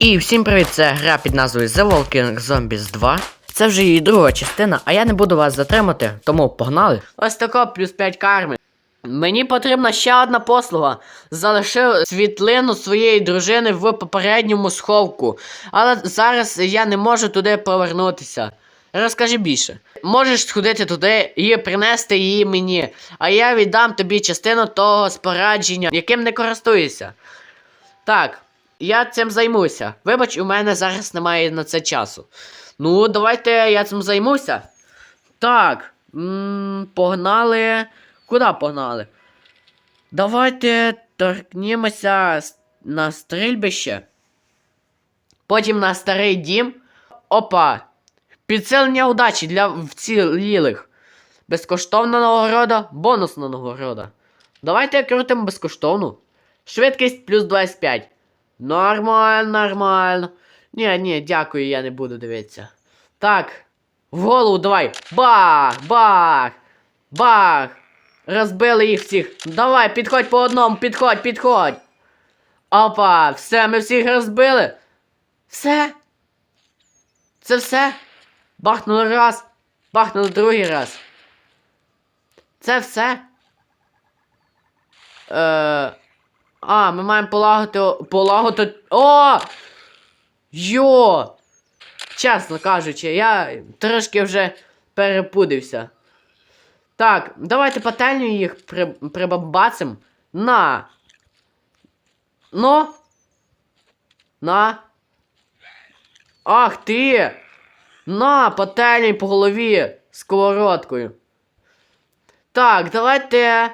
І всім привіт, це гра під назвою The Walking Zombies 2. Це вже її друга частина, а я не буду вас затримати, тому погнали. Ось тако плюс 5 карми. Мені потрібна ще одна послуга. Залишив світлину своєї дружини в попередньому сховку. Але зараз я не можу туди повернутися. Розкажи більше. Можеш сходити туди і принести її мені, а я віддам тобі частину того спорадження, яким не користуюся. Так, я цим займуся. Вибач, у мене зараз немає на це часу. Ну, давайте я цим займуся. Так. погнали. Куди погнали? Давайте торкнімося на стрільбище. Потім на старий дім. Опа. Підсилення удачі для вцілілих. Безкоштовна нагорода, бонусна нагорода. Давайте крутимо безкоштовну. Швидкість плюс 25. Нормально, нормально. Ні, ні, дякую, я не буду дивитися. Так. В голову давай. Бах! Бах! Бах! Розбили їх всіх. Давай, підходь по одному, підходь, підходь. Опа, все, ми всіх розбили. Все. Це все. Бахнули раз. Бахнули другий раз. Це все. Е, а, ми маємо полагодити. Полагодити. О! Йо! Чесно кажучи, я трошки вже перепудився. Так, давайте пательню їх при, прибабацим. На. Ну. На. Ах ти! На, пательню по голові сковородкою. Так, давайте.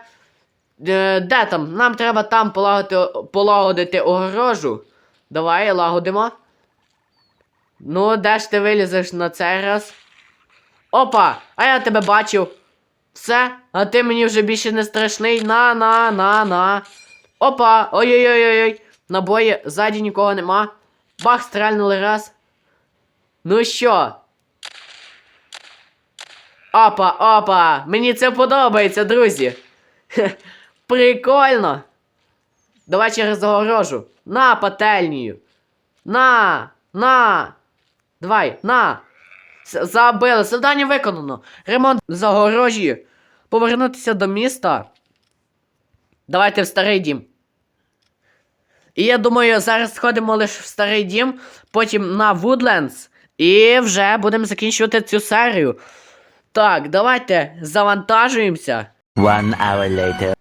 Е, Де там? Нам треба там полагодити, полагодити огорожу. Давай, лагодимо. Ну, де ж ти вилізеш на цей раз? Опа! А я тебе бачив. Все, а ти мені вже більше не страшний. На, на, на, на. Опа! Ой-ой-ой-ой. Набої, ззаді нікого нема. Бах, стрельнули раз. Ну що? Опа, опа! Мені це подобається, друзі. Прикольно. Давай через огорожу. На пательню. На, на. Давай, на. Забили. Завдання виконано. Ремонт загорожі. Повернутися до міста. Давайте в старий дім. І я думаю, зараз сходимо лише в старий дім, потім на Woodlands. І вже будемо закінчувати цю серію. Так, давайте завантажуємося. One hour later.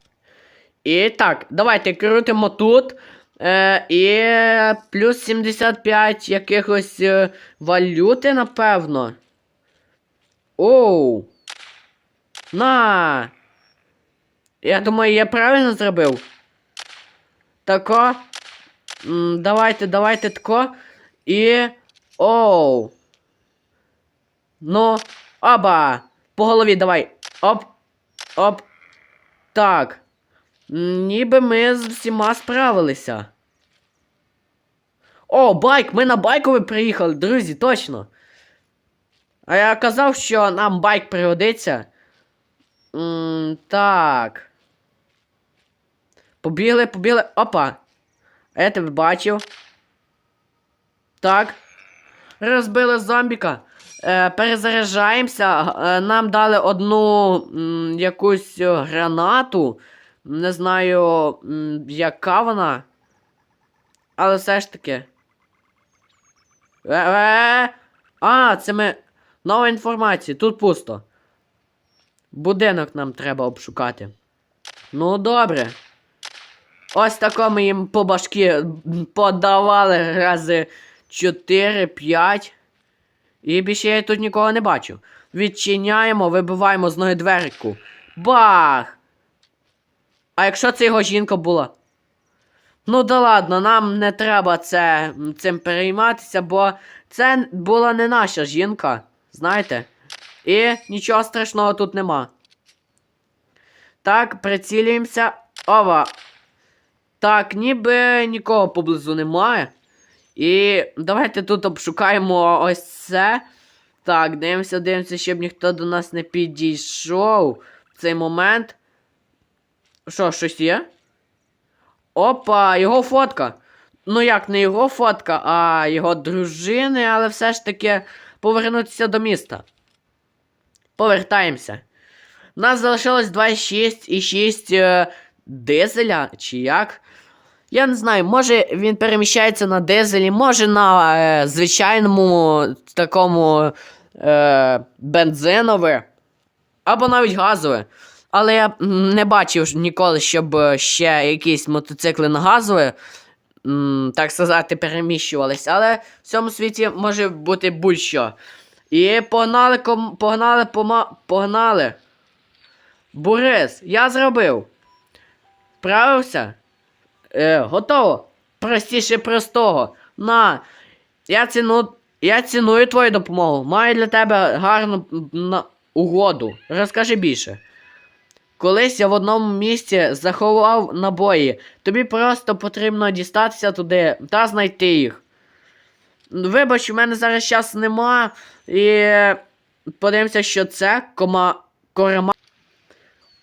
І так, давайте крутимо тут. Е, і плюс 75 якихось е, валюти, напевно. Оу. На. Я думаю, я правильно зробив. Тако. М, давайте, давайте тако. І. Оу. Ну. Оба. По голові давай. Оп. Оп. Так. Ніби ми з всіма справилися. О, байк! Ми на байкові приїхали, друзі, точно. А я казав, що нам байк пригодиться. М, так. Побігли, побігли. Опа. А я тебе бачив. Так. Розбили зомбіка. Е, перезаряджаємося. Е, нам дали одну м, якусь е, гранату. Не знаю, яка вона. Але все ж таки. Е-е! А, це ми. Нова інформація. Тут пусто. Будинок нам треба обшукати. Ну, добре. Ось тако ми їм по башки подавали рази 4-5. І більше я тут нікого не бачу. Відчиняємо, вибиваємо з ноги дверку. Бах! А якщо це його жінка була? Ну да ладно, нам не треба це, цим перейматися, бо це була не наша жінка. Знаєте? І нічого страшного тут нема. Так, прицілюємося. Ова. Так, ніби нікого поблизу немає. І давайте тут обшукаємо ось це. Так, дивимося, дивимося, щоб ніхто до нас не підійшов в цей момент. Що, щось є? Опа, його фотка. ну як не його фотка, а його дружини, але все ж таки повернутися до міста. Повертаємося. Нас залишилось 26 і 6 е, дизеля, чи як? Я не знаю, може він переміщається на дизелі, може на е, звичайному такому е, бензинове, або навіть газове. Але я не бачив ніколи, щоб е, ще якісь мотоцикли на газове, м, так сказати, переміщувались. Але в цьому світі може бути будь-що. І погнали, погнали, пома, погнали. Борис, я зробив. Вправився? Е, готово. Простіше простого. На. Я ціну. Я ціную твою допомогу. Маю для тебе гарну на, угоду. Розкажи більше. Колись я в одному місці заховав набої. Тобі просто потрібно дістатися туди та знайти їх. Вибач, у мене зараз часу нема. І подивимося, що це кома. Корема.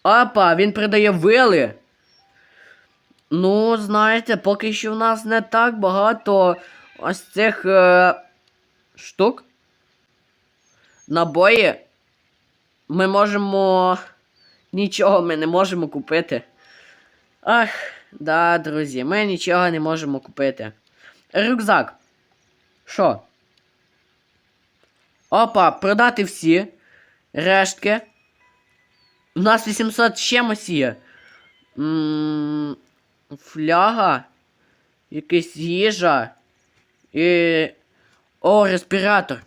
Опа, він продає вили. Ну, знаєте, поки що в нас не так багато ось цих е, штук. Набої. Ми можемо. Нічого ми не можемо купити. Ах, да, друзі, ми нічого не можемо купити. Рюкзак. Що? Опа, продати всі. Рештки. У нас 800 з чимось є. М, Фляга. Якась їжа. І. О, респіратор.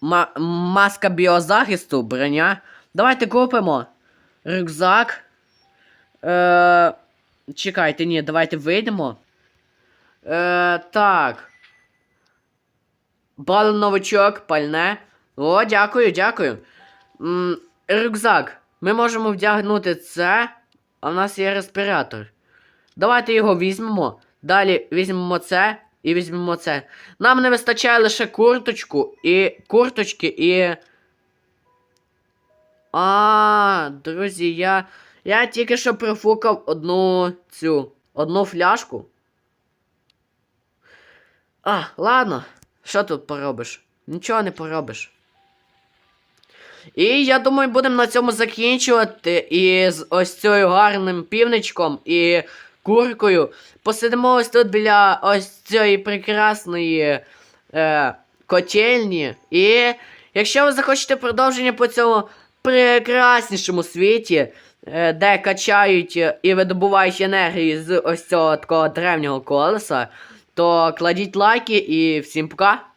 Ма маска біозахисту, броня. Давайте купимо. Рюкзак. Е, чекайте, ні, давайте вийдемо. Е, так. Бал новичок, пальне. О, дякую, дякую. М, рюкзак. Ми можемо вдягнути це, а в нас є респіратор. Давайте його візьмемо. Далі візьмемо це і візьмемо це. Нам не вистачає лише курточку і курточки і. А, друзі, я. Я тільки що профукав одну цю. Одну фляжку. А, ладно. Що тут поробиш? Нічого не поробиш. І я думаю, будемо на цьому закінчувати. І з ось цим гарним півничком і куркою. Посидимо ось тут біля ось цієї прекрасної е, котельні. І якщо ви захочете продовження по цьому прекраснішому світі, е, де качають і видобувають енергію з ось цього такого древнього колеса, то кладіть лайки і всім пока.